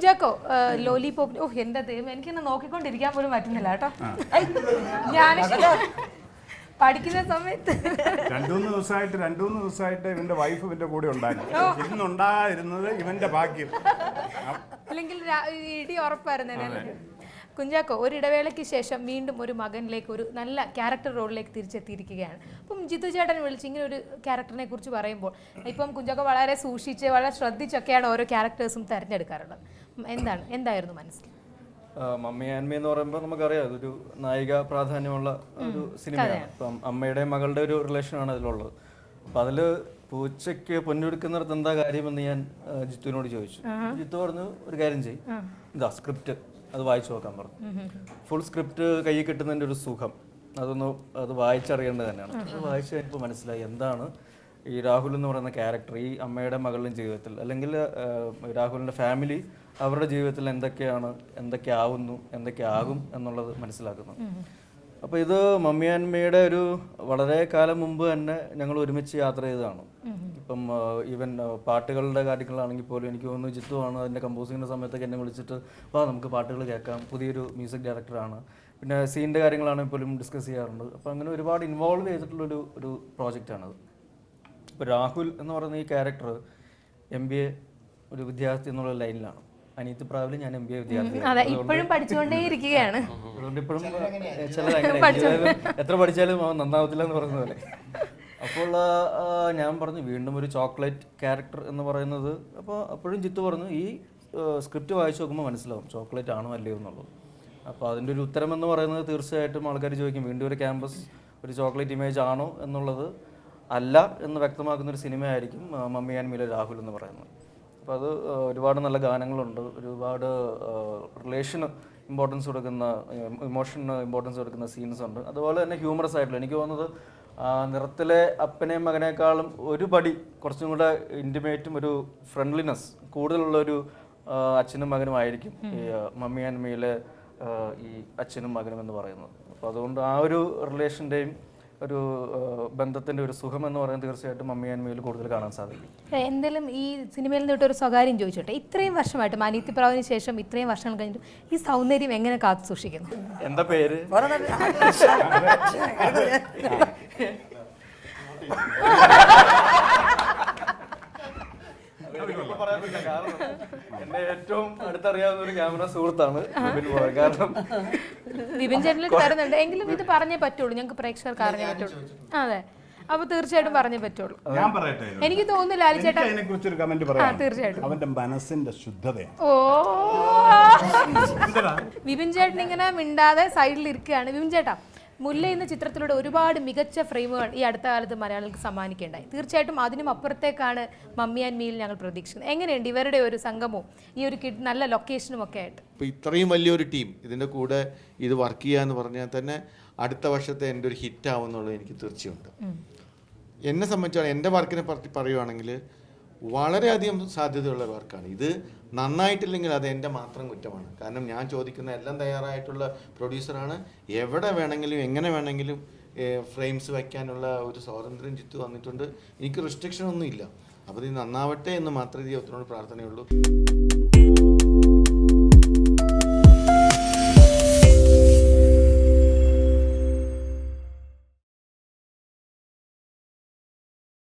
Chacko lollipop ഓ എന്താ ദൈവം എനിക്കിന്ന് നോക്കിക്കൊണ്ടിരിക്കാൻ പോലും പറ്റുന്നില്ല കേട്ടോ. ഞാൻ പഠിക്കുന്ന സമയത്ത് രണ്ടുമൂന്ന് ദിവസമായിട്ട് രണ്ടുമൂന്ന് ദിവസമായിട്ട് ഇവന്റെ വൈഫ് ഇവന്റെ കൂടെ ഉണ്ടായിരുന്നു. ഇന്നുണ്ടായിരുന്നത് ഇവന്റെ ഭാഗ്യം. അല്ലെങ്കിൽ ഇടി ഉറപ്പായിരുന്നു എന്നെ. കുഞ്ചാക്കോ ഒരു ഇടവേളയ്ക്ക് ശേഷം വീണ്ടും ഒരു മകനിലേക്ക് ഒരു നല്ല ക്യാരക്ടർ റോളിലേക്ക് തിരിച്ചെത്തിയിരിക്കുകയാണ്. അപ്പം ജിത്തു ചേട്ടൻ വിളിച്ച് ഇങ്ങനെ ഒരു ക്യാരക്ടറിനെ കുറിച്ച് പറയുമ്പോൾ ഇപ്പം കുഞ്ചാക്കോ വളരെ സൂക്ഷിച്ച് വളരെ ശ്രദ്ധിച്ചൊക്കെയാണ് ഓരോ ക്യാരക്ടേഴ്സും തിരഞ്ഞെടുക്കാറുള്ളത്. എന്താണ്? എന്തായിരുന്നു മനസ്സിൽ? മമ്മി ആൻമി എന്ന് പറയുമ്പോൾ നമുക്കറിയാം അതൊരു നായിക പ്രാധാന്യമുള്ള ഒരു സിനിമയാണ്. അപ്പം അമ്മയുടെ മകളുടെ ഒരു റിലേഷനാണ് അതിലുള്ളത്. അപ്പം അതിൽ പൂച്ചയ്ക്ക് പൊന്നൊടുക്കുന്നിടത്ത് എന്താ കാര്യമെന്ന് ഞാൻ ജിത്തുവിനോട് ചോദിച്ചു. ജിത്തു പറഞ്ഞു ഒരു കാര്യം ചെയ്യും. ഇതാ സ്ക്രിപ്റ്റ് അത് വായിച്ചു നോക്കാൻ പറഞ്ഞു. ഫുൾ സ്ക്രിപ്റ്റ് കയ്യിൽ കിട്ടുന്നതിന്റെ ഒരു സുഖം. അതൊന്ന് അത് വായിച്ചറിയേണ്ടത് തന്നെയാണ്. അത് വായിച്ചു കഴിഞ്ഞപ്പോൾ മനസ്സിലായി എന്താണ് ഈ രാഹുൽ എന്ന് പറയുന്ന ക്യാരക്ടർ ഈ അമ്മയുടെ മകളുടെ ജീവിതത്തിൽ അല്ലെങ്കിൽ രാഹുലിന്റെ ഫാമിലി അവരുടെ ജീവിതത്തിൽ എന്തൊക്കെയാണ് എന്തൊക്കെ ആവുന്നു എന്തൊക്കെ ആകും എന്നുള്ളത് മനസ്സിലാക്കുന്നു. അപ്പോൾ ഇത് മമ്മിയാൻമയുടെ ഒരു വളരെ കാലം മുമ്പ് തന്നെ ഞങ്ങൾ ഒരുമിച്ച് യാത്ര ചെയ്തതാണ്. ഇപ്പം ഈവൻ പാട്ടുകളുടെ കാര്യങ്ങളാണെങ്കിൽ പോലും എനിക്ക് തോന്നുന്നു ജിത്തുവാണ് അതിന്റെ കമ്പോസിങ്ങിന്റെ സമയത്തൊക്കെ എന്നെ വിളിച്ചിട്ട് വാ നമുക്ക് പാട്ടുകൾ കേൾക്കാം. പുതിയൊരു മ്യൂസിക് ഡയറക്ടറാണ് പിന്നെ സീന്റെ കാര്യങ്ങളാണെങ്കിൽ പോലും ഡിസ്കസ് ചെയ്യാറുണ്ട്. അപ്പോൾ അങ്ങനെ ഒരുപാട് ഇൻവോൾവ് ചെയ്തിട്ടുള്ളൊരു ഒരു പ്രോജക്റ്റാണത് ഇപ്പോൾ രാഹുൽ എന്ന് പറയുന്ന ഈ ക്യാരക്ടർ എം ബി എ ഒരു വിദ്യാർത്ഥി എന്നുള്ള ലൈനിലാണ്. അനിയത്തി പ്രാവിൽ ഞാൻ എം ബി എ വിദ്യാർത്ഥിയാണ്. അതെ. ഇപ്പോഴും പഠിച്ചുകൊണ്ടേ ഇരിക്കുകയാണ്. അതുകൊണ്ട് ഇപ്പോഴും എത്ര പഠിച്ചാലും അവൻ നന്നാവത്തില്ല എന്ന് പറയുന്ന പോലെ. അപ്പോൾ ഞാൻ പറഞ്ഞു വീണ്ടും ഒരു ചോക്ലേറ്റ് ക്യാരക്ടർ എന്ന് പറയുന്നത്. അപ്പോൾ അപ്പോഴും ജിത്തു പറഞ്ഞു ഈ സ്ക്രിപ്റ്റ് വായിച്ചു നോക്കുമ്പോൾ മനസ്സിലാവും ചോക്ലേറ്റ് ആണോ അല്ലയോ എന്നുള്ളത്. അപ്പോൾ അതിന്റെ ഒരു ഉത്തരം എന്ന് പറയുന്നത് തീർച്ചയായിട്ടും ആൾക്കാർ ചോദിക്കും വീണ്ടും ഒരു ക്യാമ്പസ് ഒരു ചോക്ലേറ്റ് ഇമേജ് ആണോ എന്നുള്ളത് അല്ല എന്ന് വ്യക്തമാക്കുന്ന ഒരു സിനിമയായിരിക്കും മമ്മി ആൻഡ് മീല രാഹുൽ എന്ന് പറയുന്നത്. അപ്പോൾ അത് ഒരുപാട് നല്ല ഗാനങ്ങളുണ്ട് ഒരുപാട് റിലേഷന് ഇമ്പോർട്ടൻസ് കൊടുക്കുന്ന ഇമോഷന് ഇമ്പോർട്ടൻസ് കൊടുക്കുന്ന സീൻസ് ഉണ്ട്. അതുപോലെ തന്നെ ഹ്യൂമറസ് ആയിട്ടുള്ള എനിക്ക് തോന്നുന്നത് നിറത്തിലെ അപ്പനെയും മകനേക്കാളും ഒരു പടി കുറച്ചും കൂടെ ഇന്റിമേറ്റും ഒരു ഫ്രണ്ട്ലിനെസ് കൂടുതലുള്ള ഒരു അച്ഛനും മകനും ആയിരിക്കും ഈ മമ്മി ആൻഡ് മീയിലെ ഈ അച്ഛനും മകനും എന്ന് പറയുന്നത്. അപ്പോൾ അതുകൊണ്ട് ആ ഒരു റിലേഷന്റെയും ഒരു ബന്ധത്തിന്റെ ഒരു സുഖം എന്ന് പറയുന്നത് തീർച്ചയായിട്ടും മമ്മി ആൻഡ് കൂടുതൽ കാണാൻ സാധിക്കും. എന്തെങ്കിലും ഈ സിനിമയിൽ നിന്ന് ഒരു സ്വകാര്യം ചോദിച്ചോട്ടെ? ഇത്രയും വർഷമായിട്ട് മാനീത്തി പ്രാവിന് ശേഷം ഇത്രയും വർഷങ്ങൾ കഴിഞ്ഞിട്ട് ഈ സൗന്ദര്യം എങ്ങനെ കാത്തു സൂക്ഷിക്കുന്നു? എന്താ പേര്? എന്നെ ഏറ്റവും അടുത്തറിയാവുന്ന ഒരു ക്യാമറ സുഹൃത്താണ്. കാരണം വിപിൻ ചേട്ടനിൽ തരുന്നുണ്ട് എങ്കിലും ഇത് പറഞ്ഞേ പറ്റുള്ളൂ. ഞങ്ങൾക്ക് പ്രേക്ഷകർക്ക് അറിഞ്ഞേ പറ്റുള്ളൂ. അതെ. അപ്പൊ തീർച്ചയായിട്ടും പറഞ്ഞേ പറ്റുള്ളൂ. ഞാൻ പറയട്ടെ എനിക്ക് തോന്നുന്നില്ല ലാലിച്ചേട്ടൻ ചേട്ടാ അതിനെ കുറിച്ചൊരു കമന്റ് ആ പറയാം തീർച്ചയായിട്ടും. അവന്റെ മനസ്സിന്റെ ശുദ്ധതയാണ്. ഓ. വിപിൻ ചേട്ടൻ ഇങ്ങനെ മിണ്ടാതെ സൈഡിൽ ഇരിക്കുകയാണ്. വിപിൻ ചേട്ടാ മുല്ല എന്ന ചിത്രത്തിലൂടെ ഒരുപാട് മികച്ച ഫ്രെയിമുകൾ ഈ അടുത്ത കാലത്ത് മലയാളികൾക്ക് സമ്മാനിക്കേണ്ടായി തീർച്ചയായിട്ടും അതിനും അപ്പുറത്തേക്കാണ് മമ്മി ആൻഡ് മീൽ ഞങ്ങൾ പ്രതീക്ഷിക്കുന്നത്. എങ്ങനെയുണ്ട് ഇവരുടെ ഒരു സംഗമവും ഈ ഒരു കിഡ് നല്ല ലൊക്കേഷനും ഒക്കെ ആയിട്ട്? ഇപ്പോൾ ഇത്രയും വലിയൊരു ടീം ഇതിന്റെ കൂടെ ഇത് വർക്ക് ചെയ്യുക എന്ന് പറഞ്ഞാൽ തന്നെ അടുത്ത വർഷത്തെ എന്റെ ഒരു ഹിറ്റ് ആവുമെന്നുള്ളത് എനിക്ക് തീർച്ചയുണ്ട് എന്നെ സംബന്ധിച്ചാണ് എന്റെ വർക്കിനെ പറ്റി പറയുവാണെങ്കിൽ വളരെയധികം സാധ്യതയുള്ള വർക്കാണ്. ഇത് നന്നായിട്ടില്ലെങ്കിൽ അത് എന്റെ മാത്രം കുറ്റമാണ്. കാരണം ഞാൻ ചോദിക്കുന്ന എല്ലാം തയ്യാറായിട്ടുള്ള പ്രൊഡ്യൂസറാണ്. എവിടെ വേണമെങ്കിലും എങ്ങനെ വേണമെങ്കിലും ഫ്രെയിംസ് വയ്ക്കാനുള്ള ഒരു സ്വാതന്ത്ര്യം ചിത്തു വന്നിട്ടുണ്ട് എനിക്ക് റെസ്ട്രിക്ഷൻ ഒന്നും ഇല്ല അപ്പോൾ ഇത് നന്നാവട്ടെ എന്ന് മാത്രമേ ദൈവത്തിനോട് പ്രാർത്ഥനയുള്ളൂ.